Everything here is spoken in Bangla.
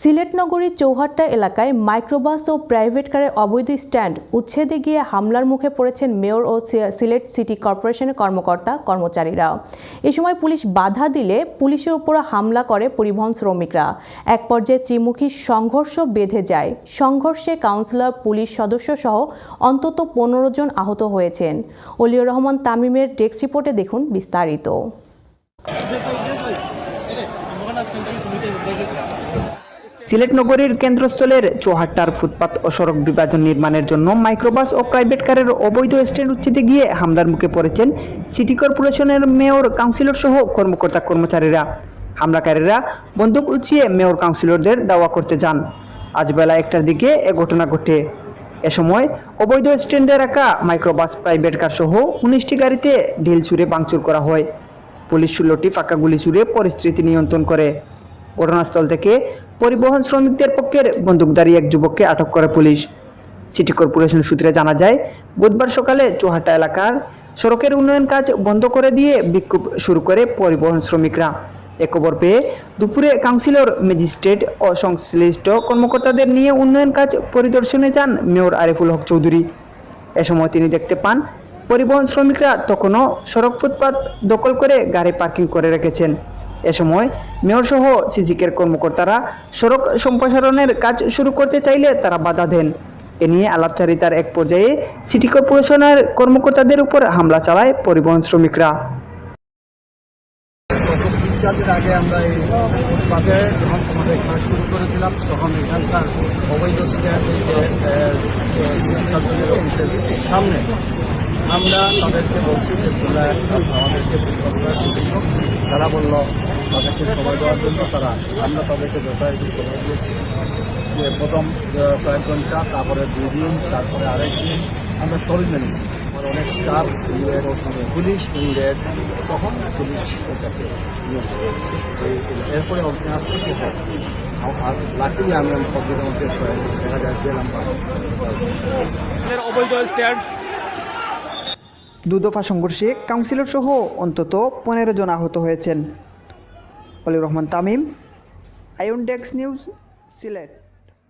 সিলেট নগরীর চৌহাট্টা এলাকায় মাইক্রোবাস ও প্রাইভেট কারের অবৈধ স্ট্যান্ড উচ্ছেদে গিয়ে হামলার মুখে পড়েছেন মেয়র ও সিলেট সিটি কর্পোরেশনের কর্মকর্তা, কর্মচারীরা। এ সময় পুলিশ বাধা দিলে পুলিশের উপর হামলা করে পরিবহন শ্রমিকরা। এক পর্যায়ে ত্রিমুখী সংঘর্ষ বেঁধে যায়। সংঘর্ষে কাউন্সিলর, পুলিশ সদস্য সহ অন্তত পনেরো জন আহত হয়েছেন। অলিউর রহমান তামিমের ডেস্ক রিপোর্টে দেখুন বিস্তারিত। সিলেট নগরীর কেন্দ্রস্থলের চৌহাট্টার ফুটপাত ও সড়ক বিভাজন নির্মাণের জন্য মাইক্রোবাস ও প্রাইভেট কারের অবৈধ স্ট্যান্ড উচ্ছেদে গিয়ে হামলার মুখে পড়েছেন সিটি কর্পোরেশনের মেয়র কাউন্সিলর সহ কর্মকর্তা কর্মচারীরা। হামলাকারীরা বন্দুক উঁচিয়ে মেয়র কাউন্সিলরদের দাওয়া করতে যান। আজ বেলা একটার দিকে এ ঘটনা ঘটে। এ সময় অবৈধ স্ট্যান্ডে রাখা মাইক্রোবাস, প্রাইভেট কার সহ উনিশটি গাড়িতে ঢিল ছুড়ে ভাঙচুর করা হয়। পুলিশ ষোলোটি ফাঁকা গুলি ছুড়ে পরিস্থিতি নিয়ন্ত্রণ করে। ঘটনাস্থল থেকে পরিবহন শ্রমিকদের পক্ষের বন্দুকধারী এক যুবককে আটক করে পুলিশ। সিটি কর্পোরেশন সূত্রে জানা যায়, বুধবার সকালে চৌহাট্টা এলাকার সড়কের উন্নয়ন কাজ বন্ধ করে দিয়ে বিক্ষোভ শুরু করে পরিবহন শ্রমিকরা। এ খবর পেয়ে দুপুরে কাউন্সিলর, ম্যাজিস্ট্রেট ও সংশ্লিষ্ট কর্মকর্তাদের নিয়ে উন্নয়ন কাজ পরিদর্শনে যান মেয়র আরিফুল হক চৌধুরী। এ সময় তিনি দেখতে পান, পরিবহন শ্রমিকরা তখনও সড়ক ফুটপাত দখল করে গাড়ি পার্কিং করে রেখেছেন। এ সময় মেয়র সহ সিজিকের কর্মকর্তারা সড়ক সম্প্রসারণের কাজ শুরু করতে চাইলে তারা বাধা দেন। এ নিয়ে আলাপচারিতার এক পর্যায়ে সিটি কর্পোরেশনের কর্মকর্তাদের উপর হামলা চালায় পরিবহন শ্রমিকরা। তিন দিন আগে আমরা এই ফুটপাতে যখন আমাদের কাজ শুরু করেছিলাম, তখন এখানকার অবৈধ সামনে আমরা তাদেরকে বলছি যে তোমরা আমাদেরকে তারা বলল তাদেরকে সময় দেওয়ার জন্য তারা আমরা তাদেরকে যথাযথ সময় দিয়েছি। যে প্রথম কয়েক ঘণ্টা তারপরে দুই দিন তারপরে আড়াই দিন আমরা সরিয়ে নিয়েছি। আমার অনেক স্টাফ ইউএর পুলিশ ইউএর তখন পুলিশ এটাকে এরপরে অগ্নি আসতে শেষ হয় আর লাকিলি আমি অগ্নির মধ্যে দেখা যায় গেলাম অবৈধ স্ট্যান্ড। দুদফা সংঘর্ষে কাউন্সিলর সহ অন্তত পনেরো জন আহত হয়েছেন। অলিউর রহমান তামিম আয়ন ডেক্স নিউজ সিলেট